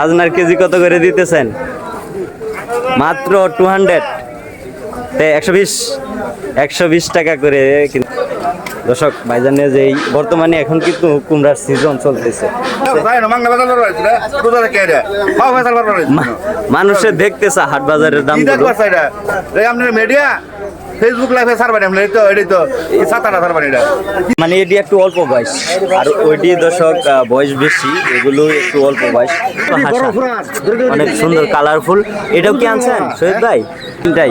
হাজনার KG কত করে দিতেছেন? মাত্র টু হান্ড্রেড একশো বিশ একশো বিশ টাকা করে কিন্তু দর্শক ভাইজানে যে এই বর্তমানে এখন কিন্তু কুমড়ার সিজন চলতেছে। মা- মানুষের দেখতেছে হাট বাজারের দাম মিডিয়া ফেসবুক লাইভে সারবানি আপনি তো এটাই তো সাত আট সারবানি এটা। মানে এটি একটু অল্প বয়স আর ওইটি দর্শক আহ, বয়স বেশি এগুলো একটু অল্প বয়স। হাসা। অনেক সুন্দর কালারফুল এটাও কি আনছেন শহীদ ভাই? তিনটাই।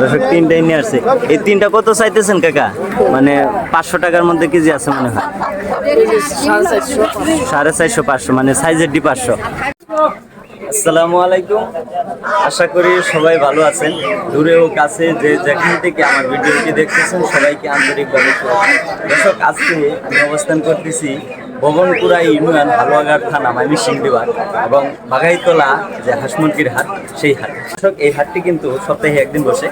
দর্শক তিনটাই নিয়ে আসছে। এই তিনটা কত চাইতেছেন কাকা? মানে পাঁচশো টাকার মধ্যে কেজি আছে মনে হয়? সাড়ে চারশো। পাঁচশো মানে সাইজের ডি পাঁচশো। আসসালামু আলাইকুম। আশা করি সবাই ভালো আছেন। দূরে ও কাছে যে যেখান থেকে আমার ভিডিওটি দেখতেছেন, সবাইকে আন্তরিকভাবে। দর্শক, আজকে আমি অবস্থান করতেছি ভবনপুরা ইউনিয়ন হালুয়াঘাট থানা ময়মনসিংহ বিভাগ এবং বাঘাইতলা যে হাঁস মুরগির হাট, সেই হাট। দর্শক, এই হাটটি কিন্তু সপ্তাহে একদিন বসে।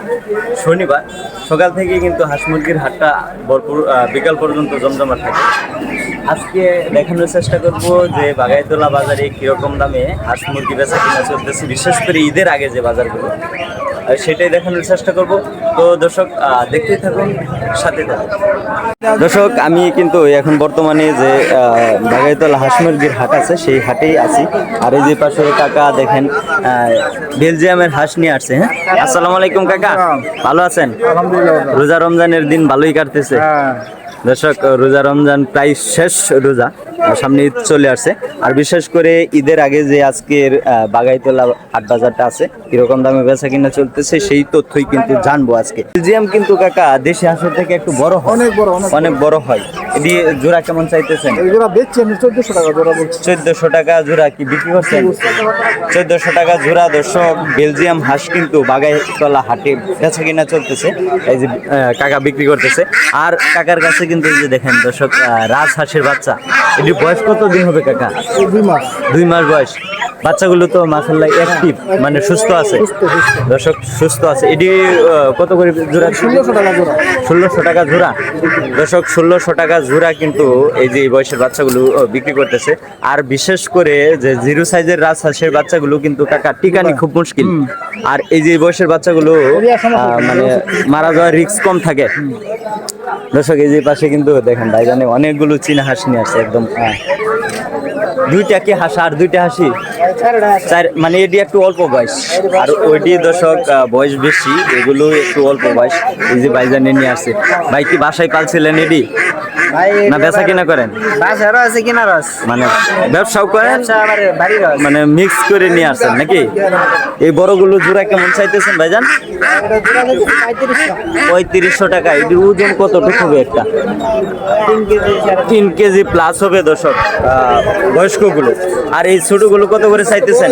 শনিবার সকাল থেকে কিন্তু হাঁস মুরগির হাটটা ভরপুর বিকাল পর্যন্ত জমজমাট থাকে। আজকে দেখানোর চেষ্টা করব যে বাগাইতলা বাজারে কীরকম দামে হাঁস মুরগি বেচা কিনা চলতেছে, বিশেষ করে ঈদের আগে যে বাজারগুলো। সেটাই দেখানোর চেষ্টা করব। তো দর্শক দেখতেই থাকুন সাথে থাকুন। দর্শক আমি কিন্তু এখন বর্তমানে যে আহ, বাগাইতলা হাঁস মুরগির হাট আছে সেই হাটেই আছি। আর এই যে পাশে কাকা দেখেন বেলজিয়ামের হাঁস নিয়ে আসছে হ্যাঁ? আসসালামু আলাইকুম কাকা। ভালো আছেন? আলহামদুলিল্লাহ রোজা রমজানের দিন ভালোই কাটতেছে। হ্যাঁ। দর্শক রোজা রমজান প্রায় শেষ রোজা সামনে ঈদ চলে আসছে। আর বিশেষ করে ঈদের আগে যে আজকের আহ, বাগাইতলা হাট বাজারটা আছে কীরকম দামে বেচা কিনা চলতেছে সেই তথ্যই কিন্তু জানব আজকে। বেলজিয়াম কিন্তু কাকা দেশি হাঁসের থেকে একটু বড় হয়। অনেক বড়, অনেক বড়। হয়। এটি জোড়া কেমন চাইতেছেন? এগুলো বেচছি আমি চোদ্দশো টাকা জোড়া বলছি। চোদ্দশো টাকা জোড়া কি বিক্রি করছেন? চোদ্দশো টাকা জোড়া দর্শক বেলজিয়াম হাঁস কিন্তু বাগাইতলা হাটে বেচা কিনা চলতেছে। এই যে কাকা বিক্রি করতেছে। আর কাকার কাছে কিন্তু এই যে দেখেন দর্শক রাজ হাঁসের বাচ্চা। এটি বয়স কত দিন হবে কাকা? দুই মাস। দুই মাস বয়স। বাচ্চাগুলো তো মাসাল্লাহ অ্যাক্টিভ মানে সুস্থ আছে। দর্শক সুস্থ আছে। এটি আহ, কত করে জোড়া? ষোলোশো টাকা জোড়া। ষোলোশো টাকা জোড়া। দর্শক ষোলোশো টাকা জোড়া কিন্তু এই যে বয়সের বাচ্চাগুলো বিক্রি করতেছে। আর বিশেষ করে যে জিরো সাইজের রাজহাঁসের বাচ্চাগুলো কিন্তু টাকা টিকানি খুব মুশকিল। আর এই যে বয়সের বাচ্চাগুলো মানে মারা যাওয়ার রিস্ক কম থাকে। দর্শক এই যে পাশে কিন্তু দেখেন ভাইজানে অনেকগুলো চীনা হাঁস নিয়ে আসছে একদম দুইটা কি হাঁস আর দুইটা হাসি? চার মানে এটি একটু অল্প বয়স। আর ওইটি দর্শক বয়স বেশি এগুলো একটু অল্প বয়স। এই যে ভাইজানে নিয়ে আসছে। ভাই কি বাসায় পালছিলেন এটি? না বেচা কিনা করেন? আছে কিনা রস। মানে ব্যবসাও করেন? রস। মানে মিক্স করে নিয়ে আসছেন নাকি? এই বড়গুলো জোড়া কেমন চাইতেছেন ভাইজান? পঁয়ত্রিশশো টাকা। এটির ওজন কতটুকু হবে একটা? তিন কেজি প্লাস হবে দর্শক। আহ, বয়স্কগুলো। আর এই ছোটগুলো কত করে চাইতেছেন?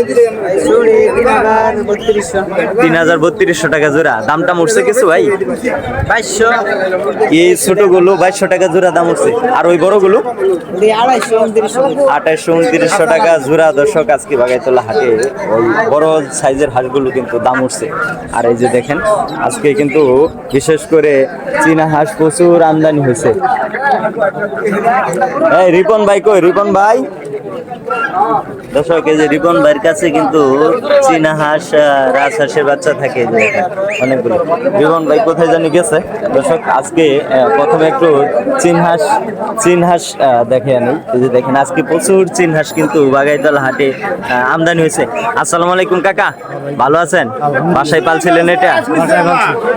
তিন হাজার বত্রিশশো টাকা জোড়া। দামটা উঠছে কিছু ভাই? বাইশশো। এই ছোটগুলো বাইশশো টাকা জোড়া দাম উঠছে আর ওই বড়গুলো? উনত্রিশশো। উনত্রিশশো টাকা জোড়া দর্শক আজকে বাগাইতলা হাটে। ওই বড় সাইজের হাঁসগুলো কিন্তু দাম উঠছে আর এই যে দেখেন আজকে কিন্তু বিশেষ করে চীনা হাঁস প্রচুর আমদানি হয়েছে। এই রিপন ভাই কই? রিপন ভাই? দর্শক, এই যে রিপন ভাইয়ের কাছে কিন্তু চীনা হাঁস বাচ্চা থাকে অনেকগুলো। রিপন ভাই কোথায় জানি গেছে? দর্শক, আজকে প্রথমে একটু চীন হাঁস চীন হাঁস দেখে আনি। দেখেন, আজকে প্রচুর চীন হাঁস কিন্তু বাগাইতলা হাটে আমদানি হয়েছে। আসসালামু আলাইকুম, কাকা। ভালো আছেন? বাসায় পালছিলেন এটা?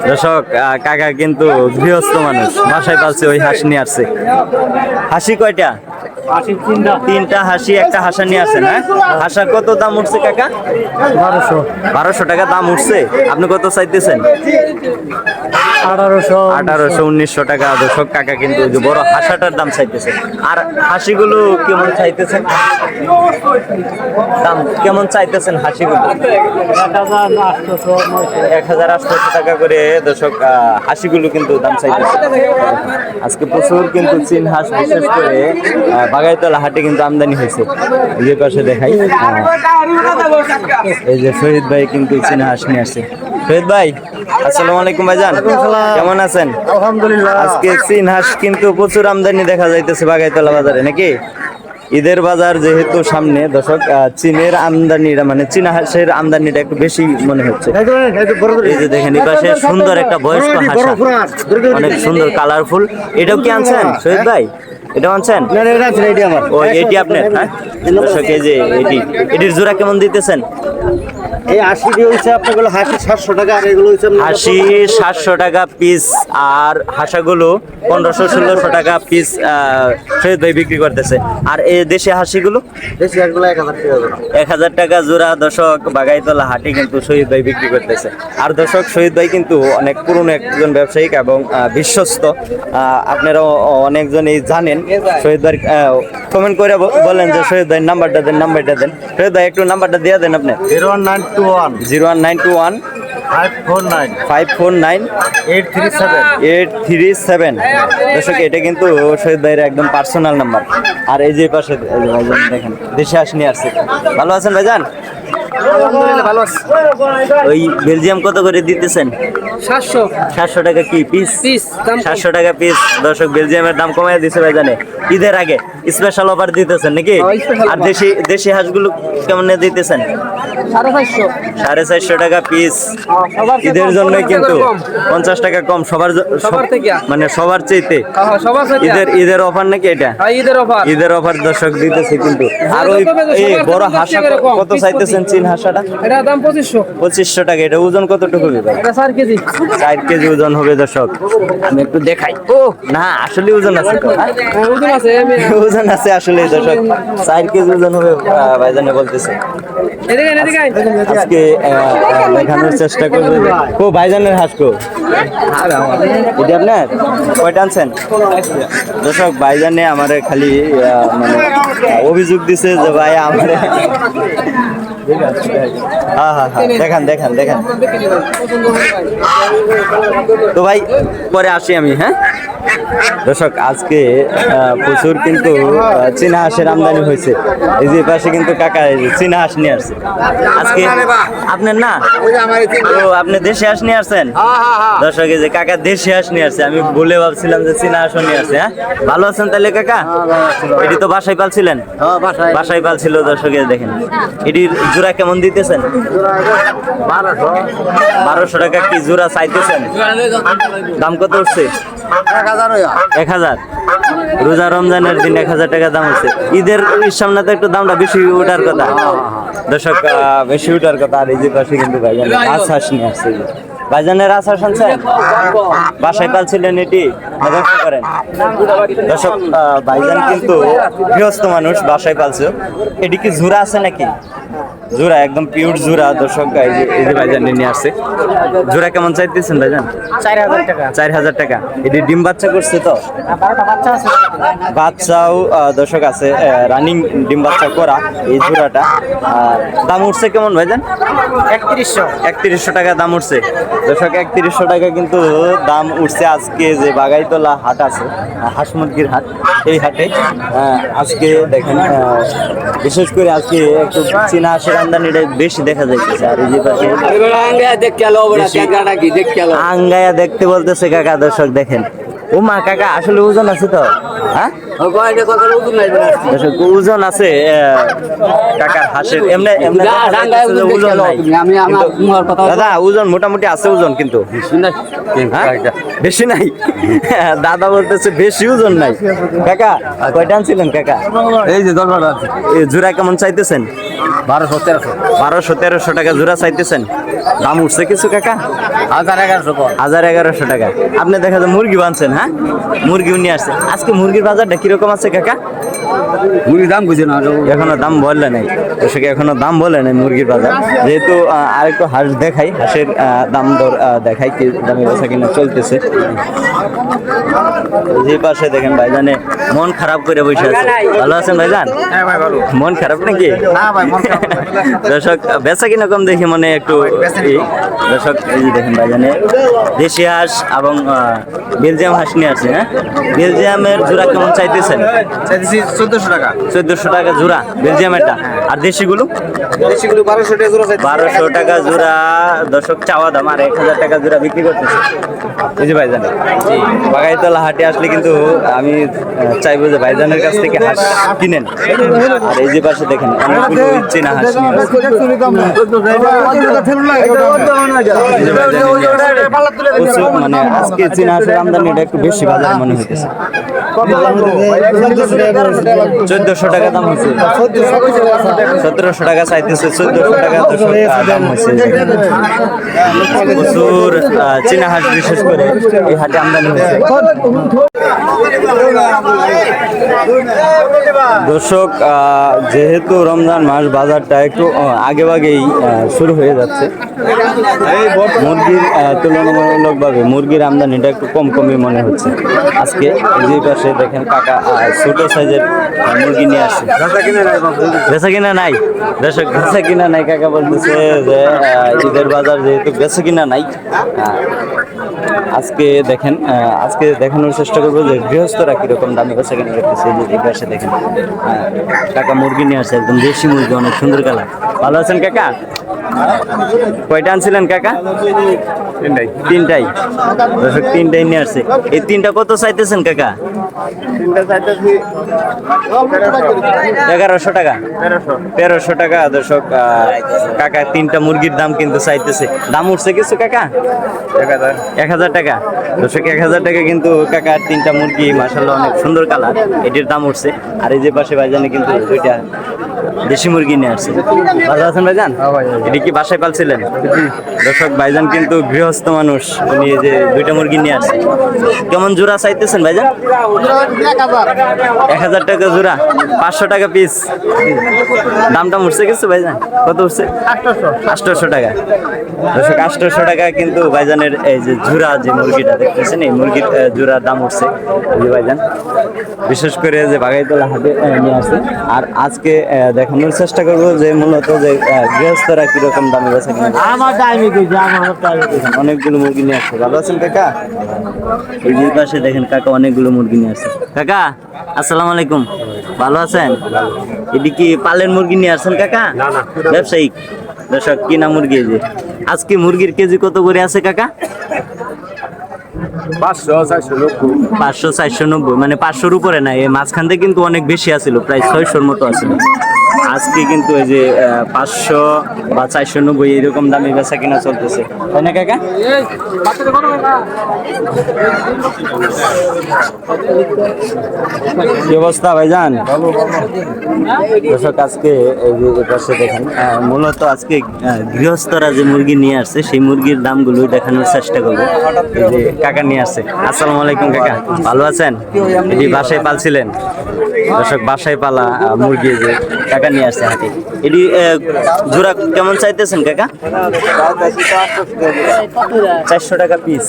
দর্শক কাকা কিন্তু গৃহস্থ মানুষ। বাসায় পালছে, ওই হাঁস নিয়ে আসছে। হাসি কয়টা? তিনটা। হাসি একটা হাসা নিয়ে আসেন হ্যাঁ? হাসা কত দাম উঠছে কাকা? বারোশো। বারোশো টাকা দাম উঠছে? আপনি কত চাইতেছেন? আঠারোশো। আঠারোশো উনিশশো টাকা। কাকা কিন্তু বড় হাসাটার দাম চাইতেছে। আর হাসিগুলো কেমন চাইতেছেন? দাম কেমন চাইতেছেন হাসিগুলো? এক হাজার আটশোশো টাকা করে দর্শক আহ, হাসিগুলো কিন্তু দাম চাইতেছে। আজকে প্রচুর কিন্তু চীন হাঁস বিশেষ করে বাগাইতলা হাটে কিন্তু আমদানি হয়েছে। যে পাশে দেখাই। এই যে শহীদ ভাই কিন্তু চীন হাঁস নিয়ে আসছে। শহীদ ভাই আসসালামু আলাইকুম ভাইজান। কেমন আছেন? আলহামদুলিল্লাহ। আজকে চীন হাঁস কিন্তু প্রচুর আমদানি দেখা যাইতেছে বাগাইতলা বাজারে নাকি? ঈদের বাজার যেহেতু সামনে দর্শক চীনের আমদানিটা মানে চীনা হাঁসের আমদানিটা একটু বেশি মনে হচ্ছে। এই যে দেখেন এই পাশে সুন্দর একটা বয়স্ক হাঁসা। অনেক সুন্দর কালারফুল এটাও কি আনছেন শহীদ ভাই? এটাও আনছেন? ও এটি আপনার হ্যাঁ? দর্শক এই যে এটি এটির জোড়া কেমন দিতেছেন? এই আশি দিয়ে হচ্ছে আপনার হাসি সাতশো টাকা আর এগুলো হচ্ছে আপনার সাতশো টাকা পিস আর হাঁসাগুলো পনেরোশো ষোলোশো টাকা পিস শহীদ ভাই বিক্রি করতেছে। আর এই দেশি হাসিগুলো? দেশি হাঁসগুলো এক হাজার টাকা এক হাজার টাকা জোড়া দর্শক বাগাইতলা হাটে কিন্তু শহীদ ভাই বিক্রি করতেছে। আর দর্শক শহীদ ভাই কিন্তু অনেক পুরনো একজন ব্যবসায়িক এবং বিশ্বস্ত। আহ, আপনারা অনেকজনই জানেন। শহীদ ভাই কমেন্ট করে বলেন যে শহীদ ভাই নাম্বারটা দেন নাম্বারটা দেন। শহীদ ভাই একটু নাম্বারটা দিয়ে দেন আপনি। Zero one nine two one. Zero one nine two one. Five four nine. Five four nine. Eight three seven. Eight three seven. দর্শক এটা কিন্তু শহীদ ভাইয়ের একদম পার্সোনাল নাম্বার। আর এই যে পাশে দেখেন দেশে আসনি আসছে ভালো আছেন ভাইজান? ভালো আছে। ওই বেলজিয়াম কত করে দিতেছেন? সাতশো। সাতশো টাকা কি পিস পিস সাতশো টাকা পিস দর্শক বেলজিয়ামের দাম কমাই দিছে ভাই জানে ঈদের আগে স্পেশাল অফার দিতেছেন নাকি? হ্যাঁ, আর দেশি দেশি হাঁসগুলো কেমন দিতেছেন? সাড়ে চারশো। টাকা পিস ঈদের জন্য কিন্তু পঞ্চাশ টাকা কম। সবার সবার থেকে। মানে সবার চাইতে। ঈদের ঈদের অফার নাকি এটা? ঈদের অফার ঈদের অফার দর্শক দিতেছে কিন্তু। আর ওই বড় হাঁসা কত চাইতেছেন চীন হাঁসাটা এটা দাম পঁচিশশো। পঁচিশশো টাকা এটা ওজন কতটুকু এটা চার কেজি। চার কেজি ওজন হবে দর্শক আমি একটু দেখাই। ও না আসলে ওজন আছে? ওজন আছে ওজন আছে আসলে দর্শক। চার কেজি ওজন হবে ভাইজানে বলতেছে। আজকে দেখানোর চেষ্টা করবে। কো ভাইজানের হাঁস কো? এটা আপনার? কয়টা আনছেন? দর্শক ভাইজানে আমার খালি মানে অভিযোগ দিছে যে ভাই আমার হ্যাঁ হ্যাঁ হ্যাঁ দেখান দেখান দেখান। তো ভাই পরে আসি আমি হ্যাঁ? দর্শক আজকে প্রচুর কিন্তু চীনা হাঁসের আমদানি হয়েছে। এই যে পাশে কিন্তু কাকা চীনা হাঁস নিয়ে আসছে। আজকে আপনার না? ও আপনি দেশি হাঁস নিয়ে আসছেন? দর্শক এই যে কাকা দেশি হাঁস নিয়ে আসছে। আমি বলে ভাবছিলাম যে চীনা হাঁসও নিয়ে আসছে হ্যাঁ? ভালো আছেন তাহলে কাকা? এটি তো বাসায় পালছিলেন? বাসায়। পালছিল দর্শক দেখেন। এটির জোড়া কেমন দিতেছেন? বারোশো। টাকা কি জোড়া চাইতেছেন? দাম কত উঠছে এক হাজার রোজা রমজানের দিন এক হাজার টাকা দাম হচ্ছে। ঈদের সামনে তো একটু দামটা বেশি ওঠার কথা। দর্শক বেশি ওঠার কথা আর এই যে পাশে কিন্তু ভাইজান আশ্বাস নিয়ে আসছে। ভাইজানের আশ্বাস শুনছেন বাসায় পালছিলেন এটি? ব্যবসা করেন। দর্শক ভাইজান কিন্তু গৃহস্থ মানুষ বাসায় পালছে। এটি কি জোড়া আছে নাকি? জোড়া একদম পিওর জোড়া দর্শক এই যে ভাইজান নিয়ে আসছে। জোড়া কেমন চাইতেছেন ভাইজান? চার হাজার টাকা। চার হাজার টাকা। এটি ডিম বাচ্চা করছে তো? আছে। বাচ্চাও দর্শক আছে রানিং ডিম বাচ্চা করা এই জোড়াটা দাম উঠছে কেমন ভাইজান? একত্রিশশো। একত্রিশশো টাকা দাম উঠছে। দর্শক একত্রিশশো টাকা কিন্তু দাম উঠছে আজকে যে বাগাইতলা হাট আছে হাঁস মুরগির হাট। এই হাটে আজকে দেখেন আহ, বিশেষ করে আজকে একটু চীনা হাঁসের আমদানিটা বেশি দেখা যাইতেছে আর এই যে পাশে আঙ্গায়া দেখতে বলতেছে কাকা দর্শক দেখেন। ও মা কাকা আসলে ওজন আছে তো? হ্যাঁ? ওজন আছে কাকার হাঁসের। এমনি ওজন দাদা ওজন মোটামুটি আছে ওজন কিন্তু। হ্যাঁ? বেশি নাই? দাদা বলতেছে বেশি ওজন নাই। কাকা কয়টা আনছিলেন কাকা? এই যে দরবার জোড়া কেমন চাইতেছেন? বারোশো তেরোশো। বারোশো তেরোশো টাকা জোড়া চাইতেছেন? দাম উঠছে কিছু কাকা? হাজার এগারোশো হাজার এগারোশো টাকা। আপনি দেখা যায় মুরগি বানছেন হ্যাঁ? মুরগি নিয়ে আসছে আজকে মুরগির বাজারটা কীরকম আছে কাকা? মুড়ি দাম বুঝে না এখনও দাম বললে নাই। দর্শক এখনও দাম বলে নাই মুরগির বাজার। যেহেতু আরেকটু হাঁস দেখাই হাঁসের দাম দর দেখাই কি দামে বেচা কিনা চলতেছে। যে পাশে দেখেন ভাইজানে মন খারাপ করে বসে আছে। ভালো আছেন ভাইজান? হ্যাঁ ভাই ভালো। মন খারাপ নাকি? ভাই, মন। দর্শক বেচা কিনা কম দেখি মানে একটু। দর্শক এই দেখেন ভাইজানে দেশি হাঁস এবং বেলজিয়াম হাঁস নিয়ে আসছে হ্যাঁ? বেলজিয়ামের জোড়া কেমন চাইতেছেন? চাইতেছি চোদ্দশো টাকা। চোদ্দশো টাকা জোড়া বেলজিয়ামেরটা আর দেশিগুলো? দেশিগুলো বারোশো টাকা জোড়া বারোশো টাকা জোড়া দশক চাওয়া দাম আর এক হাজার টাকা জোড়া বিক্রি করতেছে। এই যে ভাইজান বাগাইতলা হাটে আসলে কিন্তু আমি চাইব যে ভাইজানের কাছ থেকে হাঁস কিনেন। আর এই যে পাশে দেখেন অনেকগুলো চেনা হাঁস মানে আজকে চীনা হাঁসের আমদানিটা একটু বেশি বাজার মনে হইতেছে। চোদ্দশো টাকা দাম হয়েছে। সতেরোশো টাকা চাইতেছে, চোদ্দশো টাকা দাম হয়েছে। প্রচুর চীনা হাঁস বিশেষ করে এই হাটে আমদানি হয়েছে। দর্শক যেহেতু রমজান মাস, বাজারটা একটু আগে আগেই শুরু হয়ে যাচ্ছে। মুরগির তুলনামূলকভাবে মুরগির আমদানিটা একটু কম কমই মনে হচ্ছে। আজকে যে পাশে দেখেন কাকা ছোটো সাইজের মুরগি নিয়ে আসছে। বেচা কিনা নাই দর্শক বেচা কিনা নাই। কাকা বলতেছে যে ঈদের বাজার যেহেতু বেচা কিনা নাই আজকে দেখেন আজকে দেখানোর চেষ্টা করব যে গৃহস্থরা কীরকম দামে বেচা কিনা করতেছে। এই পাশে দেখেন কাকা মুরগি নিয়ে আসছে একদম দেশি মুরগি অনেক সুন্দর কালার। ভালো আছেন কাকা? কয়টা আনছিলেন কাকা? তিনটাই। তিনটাই। দর্শক তিনটাই নিয়ে আসছে। এই তিনটা কত চাইতেছেন কাকা? এগারোশো টাকা। তেরোশো। টাকা দর্শক কাকা তিনটা মুরগির দাম কিন্তু চাইতেছে। দাম উঠছে কিছু কাকা? এক হাজার। টাকা। দর্শক এক হাজার টাকা কিন্তু কাকা তিনটা মুরগি মাসাল্লাহ অনেক সুন্দর কালার। এটির দাম উঠছে। আর এই যে পাশে ভাইজানে কিন্তু দুইটা দেশি মুরগি নিয়ে আসছে। ভালো আছেন ভাইজান? এটি কি বাসায় পালছিলেন দর্শক ভাইজান কিন্তু গৃহস্থ মানুষ। উনি যে দুইটা মুরগি নিয়ে আসছে। কেমন জোড়া চাইতেছেন ভাইজান? এক হাজার টাকা জোড়া পাঁচশো টাকা পিস দামটা উঠছে কিছু ভাইজান? কত উঠছে? আটশোশো টাকা। দর্শক আটশোশো টাকা কিন্তু ভাইজানের এই যে জোড়া যে মুরগিটা দেখতেছেন এই মুরগির জোড়ার দাম উঠছে। ভাইজান। বিশেষ করে যে বাগাইতলা হাটে আহ, নিয়ে আসছে। আর আজকে দেখানোর চেষ্টা করব যে মূলত যে গৃহস্থরা কীরকম দামে বেচা কিনা অনেকগুলো মুরগি নিয়ে আসছে। ভালো আছেন কাকা? এই যে পাশে দেখেন কাকা অনেকগুলো মুরগি নিয়ে আসছে। কাকা আসসালামু আলাইকুম। ভালো আছেন? এটি কি পালের মুরগি নিয়ে আসছেন কাকা? ব্যবসায়িক। দর্শক কিনা মুরগি এই যে। আজকে মুরগির কেজি কত করে আছে কাকা? পাঁচশো চারশো নব্বই। মানে পাঁচশোর উপরে না এই মাঝখান থেকে কিন্তু অনেক বেশি আছিল প্রায় ছয়শোর মতো আছিল। আজকে কিন্তু এই যে পাঁচশো বা চারশো নব্বই এরকম দামে বেচা কিনা চলতেছে। তাই না, কাকা? কি অবস্থা ভাইজান? আজকে দেখেন মূলত আজকে গৃহস্থরা যে মুরগি নিয়ে আসছে, সেই মুরগির দামগুলো দেখানোর চেষ্টা করব। যে কাকা নিয়ে আসছে। আসসালামু আলাইকুম, কাকা। ভালো আছেন? এটি বাসায় পালছিলেন? দর্শক, বাসায় পালা মুরগি যে কাকা নিয়ে আসছে হাতে। এটি কেমন চাইতেছেন কাকা? চারশো টাকা পিস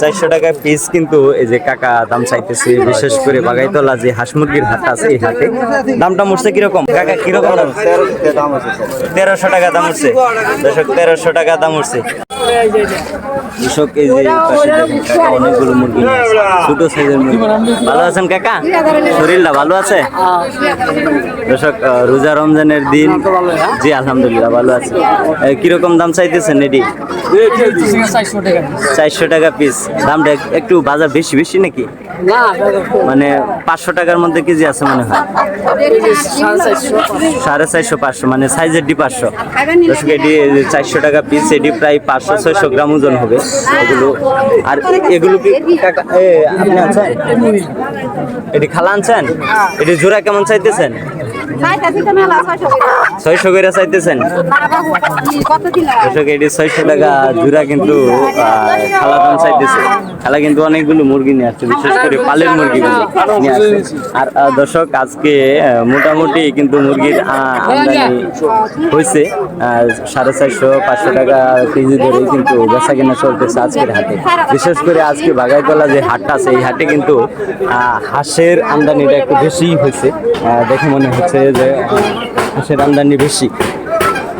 চারশো টাকা পিস কিন্তু এই যে কাকা দাম চাইতেছে বিশেষ করে বাগাইতলা যে হাঁস মুরগির হাট আছে এই হাটে। দামটা উঠছে কীরকম? কাকা কীরকম তেরোশো টাকা দাম উঠছে দর্শক তেরোশো টাকা দাম উঠছে ভালো আছেন কাকা? শরীরটা ভালো আছে? দর্শক আহ, রোজা রমজানের দিন। জি, আলহামদুলিল্লাহ, ভালো আছে। কীরকম দাম চাইতেছেন এটি চারশো টাকা পিস দামটা একটু বাজার বেশি বেশি নাকি? মানে পাঁচশো টাকার মধ্যে কেজি আছে মনে হয়। সাড়ে চারশো, পাঁচশো মানে সাইজের ডি পাঁচশো। এটি চারশো টাকা পিস এটি প্রায় পাঁচশো, ছয়শো গ্রাম ওজন হবে এগুলো। আর এগুলো কি আপনি আছেন এটি খালা আনছেন? এটি জোড়া কেমন চাইতেছেন? ছয়শো বিশেষ করে দর্শক, আজকে মোটামুটি কিন্তু মুরগির আমদানি হয়েছে। সাড়ে চারশো, পাঁচশো টাকা কেজি ধরে কিন্তু বেচা কেনা চলতেছে আজকের হাটে। বিশেষ করে আজকে বাগাইতলা যে হাটটা আছে, এই হাটে কিন্তু হাঁসের আমদানিটা একটু বেশি হয়েছে। দেখে মনে হচ্ছে। যে হাঁসের আমদানি বেশি।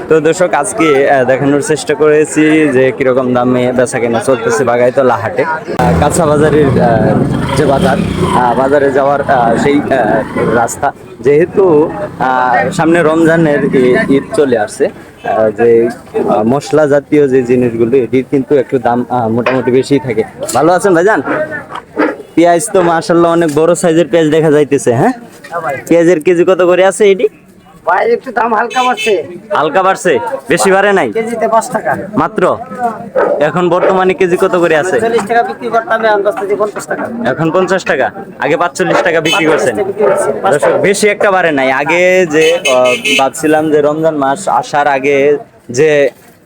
তো দর্শক, আজকে দেখানোর চেষ্টা করেছি যে কীরকম দামে বেচা কেনা চলতেছে বাগাইতলা হাটে। কাঁচা বাজারের যে বাজার বাজারে যাওয়ার সেই রাস্তা। যেহেতু সামনে রমজানের ঈদ চলে আসছে যে মশলা জাতীয় যে জিনিসগুলো, এটির কিন্তু একটু দাম মোটামুটি বেশি থাকে। ভালো আছেন ভাইজান? পেঁয়াজ তো মাশাল্লাহ অনেক বড় সাইজের পেঁয়াজ দেখা যাইতেছে হ্যাঁ? পেঁয়াজের কেজি কত করে আছে এটি? ভাই একটু দাম হালকা বাড়ছে। হালকা বাড়ছে? বেশি বাড়ে নাই? কেজিতে পাঁচ টাকা। মাত্র? এখন বর্তমানে কেজি কত করে আছে? চল্লিশ টাকা বিক্রি করতাম আন্দাজ থেকে টাকা। এখন পঞ্চাশ টাকা? আগে পাঁচচল্লিশ টাকা বিক্রি করছেন? দর্শক বেশি একটা বাড়ে নাই। আগে যে ভাবছিলাম যে রমজান মাস আসার আগে যে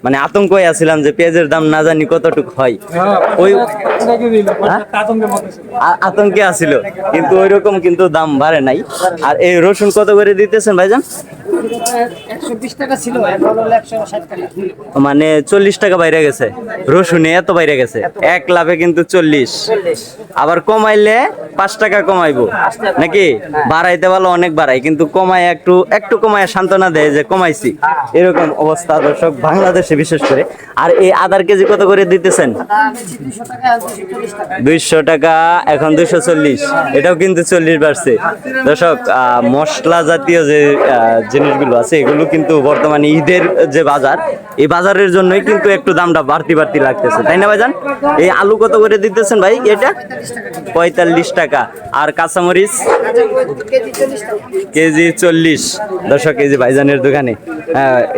মানে আতঙ্ক আছিলাম যে পেঁয়াজের দাম না জানি কতটুকু হয়। ওই হ্যাঁ? আতঙ্কে আছিল। কিন্তু ওই রকম কিন্তু দাম বাড়ে নাই। আর এই রসুন কত করে দিতেছেন ভাইজান? মানে চল্লিশ টাকা বাইরে গেছে। রসুনে এত বাইরে গেছে। এক লাভে কিন্তু চল্লিশ। আবার কমাইলে পাঁচ টাকা কমাইবো। নাকি? বাড়াইতে পারলে অনেক বাড়াই কিন্তু কমায় একটু একটু কমায় সান্ত্বনা দেয় যে কমাইছি। এরকম অবস্থা দর্শক। বাংলাদেশে বিশেষ করে। আর এই আদার কেজি কত করে দিতেছেন? দুইশো টাকা, এখন দুইশো চল্লিশ। এটাও কিন্তু চল্লিশ বাড়ছে। দর্শক মশলা জাতীয় যে জিনিসগুলো আছে, এগুলো কিন্তু বর্তমানে ঈদের যে বাজার, এই বাজারের জন্যই কিন্তু একটু দামটা বাড়তি বাড়তি লাগতেছে। তাই না ভাইজান? এই আলু কত করে দিতেছেন ভাই এটা? পঁয়তাল্লিশ টাকা। আর কাঁচামরিচ? কেজি চল্লিশ। দর্শক কেজি ভাইজানের দোকানে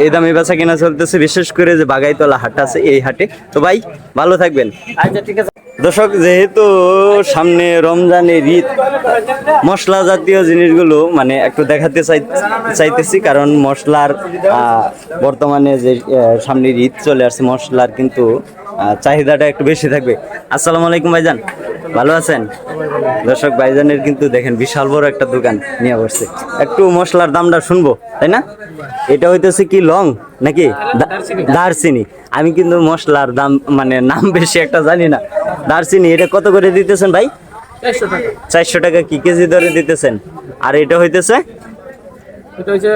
এই দামে বেচা কিনা চলতেছে বিশেষ করে। যে বাগাইতলা হাট আছে এই হাটে। তো ভাই ভালো থাকবেন। আচ্ছা ঠিক আছে। দর্শক যেহেতু সামনে রমজানের ঈদ মশলা জাতীয় জিনিসগুলো মানে একটু দেখাতে চাই চাইতেছি কারণ মশলার আহ, বর্তমানে যে সামনের ঈদ চলে আসছে মশলার কিন্তু চাহিদাটা একটু বেশি থাকবে। আসসালামু আলাইকুম ভাইজান। ভালো আছেন? দর্শক ভাইজানের কিন্তু দেখেন বিশাল বড় একটা দোকান নিয়ে বসছে। একটু মশলার দামটা শুনব তাই না? এটা হইতেছে কি লং নাকি? দারচিনি। আমি কিন্তু মশলার দাম মানে নাম বেশি একটা জানি না। দারচিনি এটা কত করে দিতেছেন ভাই? চারশো টাকা কি কেজি ধরে দিতেছেন? আর এটা হইতেছে? এটা হচ্ছে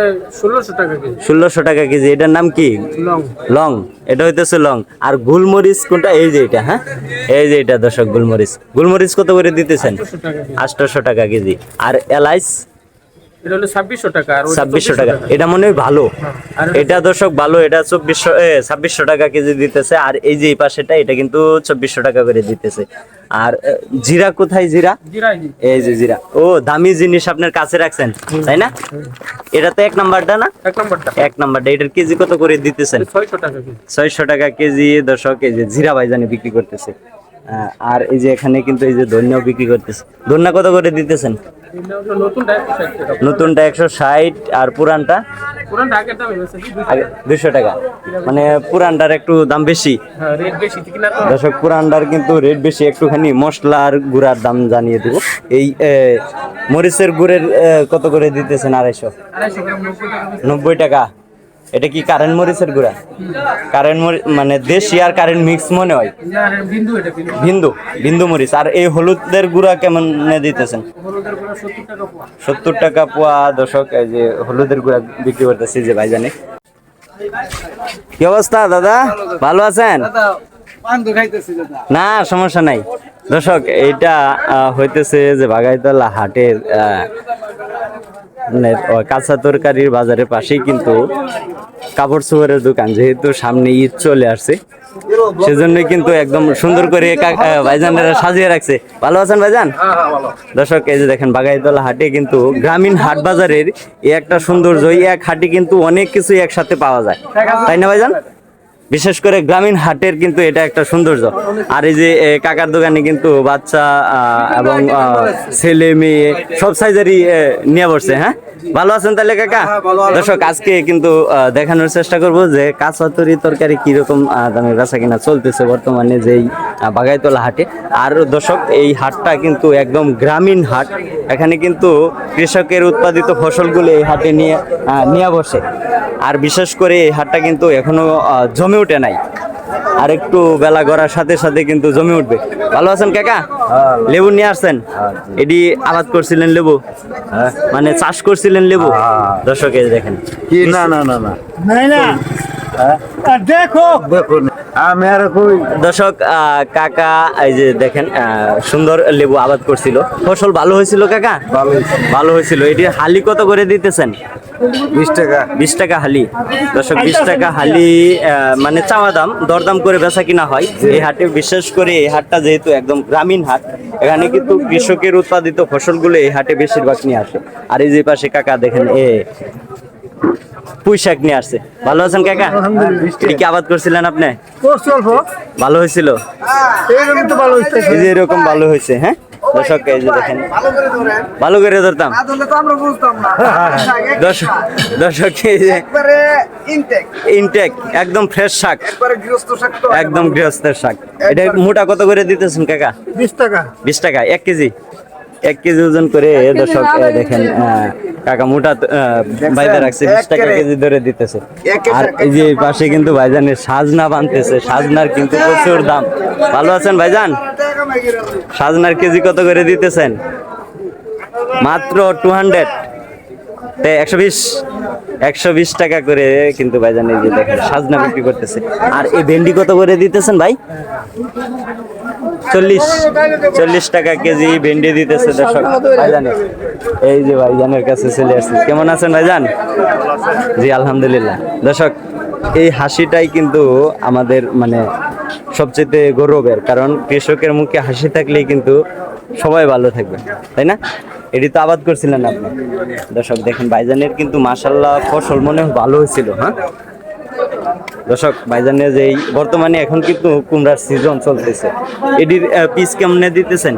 টাকা কেজি। ষোলোশো টাকা কেজি এটার নাম কি? লং। লং। এটা হইতেছে লং। আর গুলমরিচ কোনটা? এই যে এটা হ্যাঁ? এই যে এটা দর্শক গুলমরিচ। গুলমরিচ কত করে দিতেছেন? টাকা কেজি। আটশোশো টাকা কেজি। আর এলাইচ? এটা হলো ছাব্বিশশো টাকা আর 2400 টাকা। এটা মনে হয় ভালো। এটা দর্শক ভালো এটা চব্বিশশো ছাব্বিশশো টাকা কেজি দিতেছে। আর এই যে এই পাশেটা এটা কিন্তু চব্বিশশো টাকা করে দিতেছে। আর জিরা কোথায় জিরা? এই যে জিরা। ও দামি জিনিস আপনার কাছে রাখছেন তাই না? এটা তো এক নাম্বারটা না? এক নাম্বারটা। এক নাম্বারটা এটার কেজি কত করে দিতেছেন? ছয়শো টাকা কেজি। ছয়শো টাকা কেজি দশ কেজি জিরা ভাইজানি বিক্রি করতেছে। আর এই যে এখানে কিন্তু এই যে ধনিয়াও বিক্রি করতেছে। ধনিয়া কত করে দিতেছেন? নতুনটা একশো ষাট আর পুরানটা? দুশো টাকা। মানে পুরানটার একটু দাম বেশি। দর্শক, পুরানটার কিন্তু রেট বেশি, একটুখানি মশলা আর গুঁড়ার দাম জানিয়ে দেবো। এই মরিচের গুড়ের কত করে দিতেছেন? আড়াইশো। নব্বই টাকা। এটা কি কারেন্ট মরিচের গুঁড়া? কারেন্ট মানে দেশি আর কারেন্ট মিক্স মনে হয়? বিন্দু বিন্দু মরিচ। আর এই হলুদের গুঁড়া কেমন দিতেছেন? সত্তর টাকা পোয়া দশক এই যে হলুদের গুঁড়া বিক্রি করতেছি যে ভাইজানে। কি অবস্থা দাদা? ভালো আছেন? না, সমস্যা নাই। দর্শক এটা হইতেছে যে বাগাইতলা হাটের মানে কাঁচা তরকারির বাজারের পাশেই কিন্তু কাপড় চোপড়ের দোকান যেহেতু সামনে ঈদ চলে আসছে। সেজন্য কিন্তু একদম সুন্দর করে ভাইজানেরা সাজিয়ে রাখছে। ভালো আছেন ভাইজান? দর্শক এই যে দেখেন বাগাইতলা হাটে কিন্তু গ্রামীণ হাট বাজারের এই একটা সৌন্দর্য এক হাটে কিন্তু অনেক কিছু একসাথে পাওয়া যায়। তাই না ভাইজান? বিশেষ করে গ্রামীণ হাটের কিন্তু এটা একটা সৌন্দর্য। আর এই যে কাকার দোকানে কিন্তু বাচ্চা এবং ছেলে মেয়ে সব সাইজেরই নিয়ে বসছে হ্যাঁ? ভালো আছেন তাহলে কাকা? দর্শক আজকে কিন্তু দেখানোর চেষ্টা করব যে কাঁচা তরি তরকারি কীরকম দামে বেচা কিনা চলতেছে বর্তমানে যেই বাগাইতলা হাটে। আর দর্শক এই হাটটা কিন্তু একদম গ্রামীণ হাট। এখানে কিন্তু কৃষকের উৎপাদিত ফসলগুলো এই হাটে নিয়ে নিয়ে বসে। আর বিশেষ করে এই হাটটা কিন্তু এখনও জমে উঠে নাই। আর একটু বেলা গড়ার সাথে সাথে কিন্তু জমে উঠবে। ভালো আছেন কাকা? লেবু নিয়ে আসছেন? এটি আবাদ করছিলেন লেবু? মানে চাষ করছিলেন লেবু? দর্শকের দেখেন। কি? না না। না না। দেখো! দেখুন আমি আর কই? দর্শক কাকা এই যে দেখেন সুন্দর লেবু আবাদ করছিল। ফসল ভালো হয়েছিল কাকা? ভালো ভালো হয়েছিল। এটি হালি কত করে দিতেছেন? বিশ টাকা। বিশ টাকা হালি। দর্শক বিশ টাকা হালি মানে চাওয়া দাম দরদাম করে বেচা কিনা হয়। এই হাটে বিশেষ করে এই হাটটা যেহেতু একদম গ্রামীণ হাট এখানে কিন্তু কৃষকের উৎপাদিত ফসলগুলো এই হাটে বেশিরভাগ নিয়ে আসে। আর এই যে পাশে কাকা দেখেন এ পুঁই শাক নিয়ে আসছে। ভালো আছেন কাকা? কি আবাদ করছিলেন আপনি? ভালো হয়েছিল? এরকম ভালো হয়েছে হ্যাঁ? দর্শক এই যে দেখেন। ভালো করে ধরতাম। দর্শক দর্শক এই যে ইনটেক একদম ফ্রেশ শাক। একদম গৃহস্থের শাক। এটা মোটা কত করে দিতেছেন কাকা? বিশ টাকা। বিশ টাকা এক কেজি? এক কেজি ওজন করে দর্শক দেখেন আহ, কাকা মোটা বাইদা রাখছে বিশ টাকা কেজি ধরে দিতেছে। আর এই যে পাশে কিন্তু ভাইজানের সাজনা বানতেছে সাজনার কিন্তু প্রচুর দাম। ভালো আছেন ভাইজান? সাজনার কেজি কত করে দিতেছেন? মাত্র টু হান্ড্রেড একশো বিশ একশো বিশ টাকা করে কিন্তু ভাইজান এই যে দেখেন সাজনা বিক্রি করতেছে। আর এই ভেন্ডি কত করে দিতেছেন ভাই? চল্লিশ চল্লিশ টাকা কেজি ভেন্ডি দিতেছে দর্শক। এই যে ভাইজানের কাছে চলে আসছে। কেমন আছেন ভাইজান? জি, আলহামদুলিল্লাহ। দর্শক, এই হাসিটাই কিন্তু আমাদের মানে সবচেয়ে গৌরবের, কারণ কৃষকের মুখে হাসি থাকলেই কিন্তু সবাই ভালো থাকবে, তাই না? এটি তো আবাদ করছিলেন আপনি। দর্শক, দেখেন, ভাইজানের কিন্তু মাসাল্লাহ ফসল মনে ভালো হয়েছিল হ্যাঁ? দর্শক ভাইজানের যে বর্তমানে এখন কিন্তু কুমড়ার সিজন চলতেছে এটির পিস কেমনে দিতেছেন?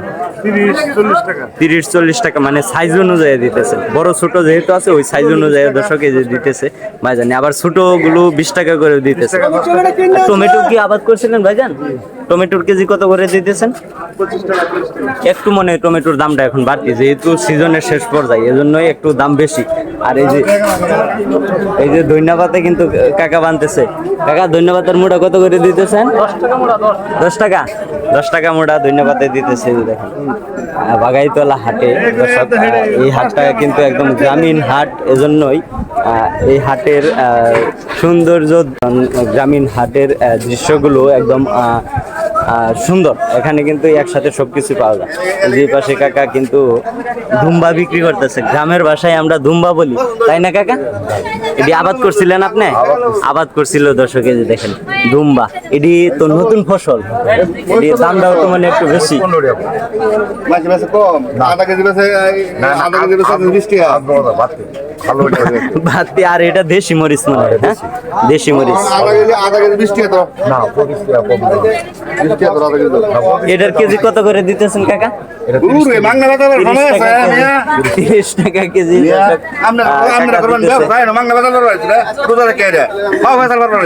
তিরিশ চল্লিশ টাকা মানে সাইজ অনুযায়ী দিতেছে বড় ছোট যেহেতু আছে ওই সাইজ অনুযায়ী দর্শক এই যে দিতেছে ভাইজান। আবার ছোটগুলো বিশ টাকা করে দিতেছে টমেটো কি আবাদ করছিলেন ভাইজান? টমেটোর কেজি কত করে দিতেছেন? একটু মনে টমেটোর দামটা এখন বাড়তি, যেহেতু সিজনের শেষ পর্যায়ে, এজন্যই একটু দাম বেশি। আর এই যে এই যে ধন্যবাদে কিন্তু কাকা বানতেছে। কাকা, ধন্যবাদের মোটা কত করে দিতেছেন? দশ টাকা। দশ টাকা মোটা ধন্যবাদে দিতেছে দেখেন। বাগাইতলা হাটে এই হাটটা কিন্তু একদম গ্রামীণ হাট, এজন্যই এই হাটের সৌন্দর্য, গ্রামীণ হাটের দৃশ্যগুলো একদম সুন্দর। এখানে কিন্তু একসাথে সবকিছু পাওয়া যায়। যে পাশে কাকা কিন্তু ধুম্বা বিক্রি করতেছে। গ্রামের ভাষায় আমরা ধুম্বা বলি। তাই না কাকা? এটি আবাদ করছিলেন আপনি? আবাদ করছিল দর্শক এই যে দেখেন ধুম্বা। এটি তো নতুন ফসল। এটি দামটাও তো মানে একটু বেশি। মাঝে মাঝে কম। ভালো ভাতি আর এটা দেশি মরিচ মনে হয় হ্যাঁ? দেশি। মরিচ। এটার কেজি কত করে দিতেছেন কাকা? তিরিশ টাকা কেজি- রয়েছে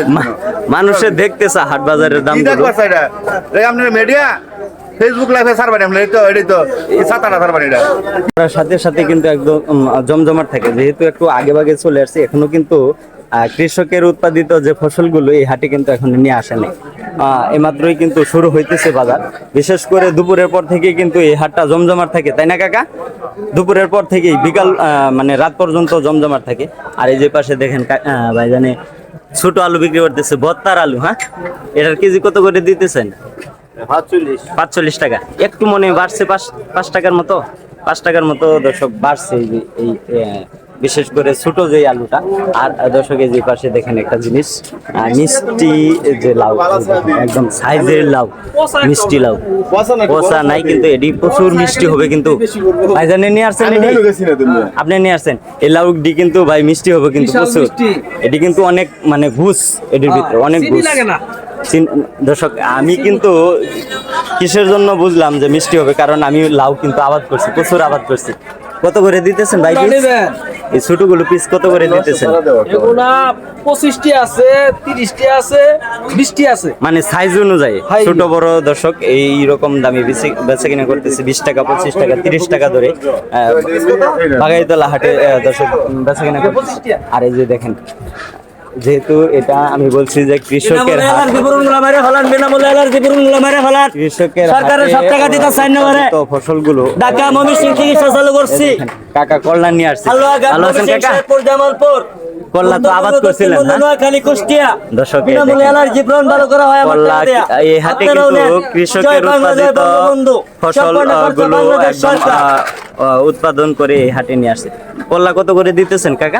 মা- মানুষের দেখতেছে হাট বাজারের দাম মিডিয়া ফেসবুক লাইভে তো এটা। সাথে সাথে কিন্তু একদম জমজমাট থাকে। যেহেতু একটু আগে ভাগে চলে আসছে এখনও কিন্তু কৃষকের উৎপাদিত যে ফসলগুলো এই হাটে কিন্তু এখন নিয়ে আসেনি আহ, এইমাত্রই কিন্তু শুরু হইতেছে বাজার। বিশেষ করে দুপুরের পর থেকে কিন্তু এই হাটটা জমজমাট থাকে। তাই না কাকা? দুপুরের পর থেকেই বিকাল মানে রাত পর্যন্ত জমজমাট থাকে। আর এই যে পাশে দেখেন ভাইজানে ছোট আলু বিক্রি করতেছে ভত্তার আলু হ্যাঁ? এটার কেজি কত করে দিতেছেন? পাঁচচল্লিশ। টাকা। একটু মনে বাড়ছে পাঁচ পাঁচ টাকার মতো? পাঁচ টাকার মতো দর্শক বাড়ছে এই বিশেষ করে ছোট যে আলুটা আর দর্শক এই যে পাশে দেখেন একটা জিনিস মিষ্টি যে লাউ একদম সাইজের লাউ মিষ্টি লাউ। পচা নাই কিন্তু এটি প্রচুর মিষ্টি হবে কিন্তু। ভাইজানে নিয়ে আসছেন আপনি নিয়ে আসছেন? এই লাউটি কিন্তু ভাই মিষ্টি হবে কিন্তু প্রচুর। এটি কিন্তু অনেক মানে ঘুষ এটির ভিতরে অনেক ঘুষ। লাগে না। চিন- দর্শক আমি কিন্তু কিসের জন্য বুঝলাম যে মিষ্টি হবে? কারণ আমি লাউ কিন্তু আবাদ করছি প্রচুর আবাদ করছি। কত করে দিতেছেন ভাই এই ছোট এই ছোটগুলো পিস কত করে দিতেছেন? এগুলা পঁচিশটি আছে তিরিশটি আছে বিশটি আছে। মানে সাইজ অনুযায়ী। ছোট বড় দর্শক এই রকম দামে বেছে বেচা কিনা করতেছে বিশ টাকা পঁচিশ টাকা তিরিশ টাকা ধরে। বাগাইতলা হাটে দর্শক বেচা কিনা করতেছে। আর এই যে দেখেন যেহেতু এটা আমি বলছি যে কৃষকের কৃষকের সরকারের হাটে সব টাকা দিতে চায় না করে। উৎপাদিত ফসলগুলো ঢাকা ময়মনসিংহ চিকিৎসা চালু করছি। কাকা কল্যাণ নিয়ে আসছে। ভালো আছেন কাকা? জামালপুর। করলা তো আবাদ করছিলেন, হ্যাঁ? নোয়াখালী কুষ্টিয়া। দর্শক, ভালো করা হয় টাকা দেয়া। এই হাতে কিন্তু কৃষকের উৎপাদিত ফসলগুলো বাংলাদেশ একদম উৎপাদন করে এই হাটে নিয়ে আসছে। কল্লা কত করে দিতেছেন কাকা?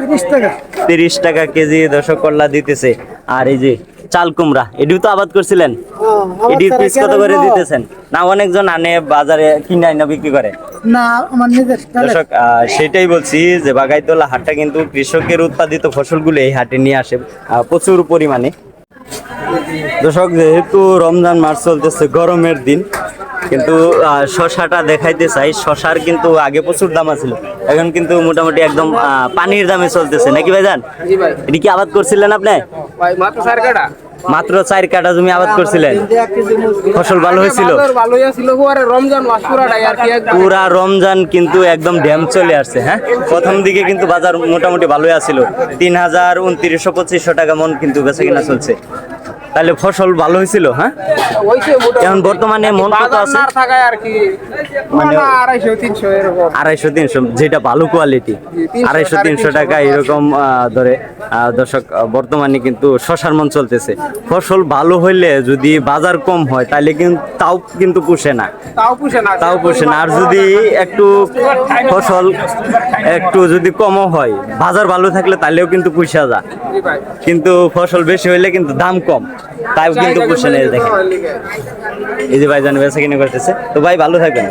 তিরিশ টাকা। কেজি দশক কল্লা দিতেছে। আর এই যে চাল কুমড়া এটিও তো আবাদ করছিলেন? এটির পিস কত করে দিতেছেন? না অনেকজন আনে বাজারে কিনে আইনা বিক্রি করে। না আমার নিজের দর্শক সেটাই বলছি যে বাগাইতলা হাটটা কিন্তু কৃষকের উৎপাদিত ফসলগুলো এই হাটে নিয়ে আসে প্রচুর পরিমাণে। দর্শক যেহেতু রমজান মাস চলতেছে গরমের দিন কিন্তু শশাটা দেখাইতে চাই। শশার কিন্তু আগে প্রচুর দাম আছিল। এখন কিন্তু মোটামুটি একদম পানির দামে চলতেছে। নাকি ভাই। জান এটি কি আবাদ করছিলেন আপনি? মাত্র চার কাটা জমি আবাদ করছিলেন? ফসল ভালো হয়েছিল? পুরা রমজান কিন্তু একদম ড্যাম চলে আসছে হ্যাঁ? প্রথম দিকে কিন্তু বাজার মোটামুটি ভালোই আছিল। তিন হাজার উনত্রিশশো পঁচিশশো টাকা মন কিন্তু বেচা কিনা চলছে। তাহলে ফসল ভালো হয়েছিল হ্যাঁ? এখন বর্তমানে মন কত আছে? মানে- আড়াইশো তিনশো যেটা ভালো কোয়ালিটি আড়াইশো তিনশো টাকা এরকম ধরে দর্শক বর্তমানে কিন্তু শশার মন চলতেছে। ফসল ভালো হইলে যদি বাজার কম হয় তাহলে কিন্তু তাও কিন্তু পুষে না। তাও পুষে না তাও পোষে না। আর যদি একটু ফসল একটু যদি কমও হয় বাজার ভালো থাকলে তাহলেও কিন্তু পুষা যায়। কিন্তু ফসল বেশি হইলে কিন্তু দাম কম। তাও কিন্তু কোশ্চেন এসে এই দেখেন এই যে ভাই জানবে কিনে করতেছে। তো ভাই ভালো থাকবেন।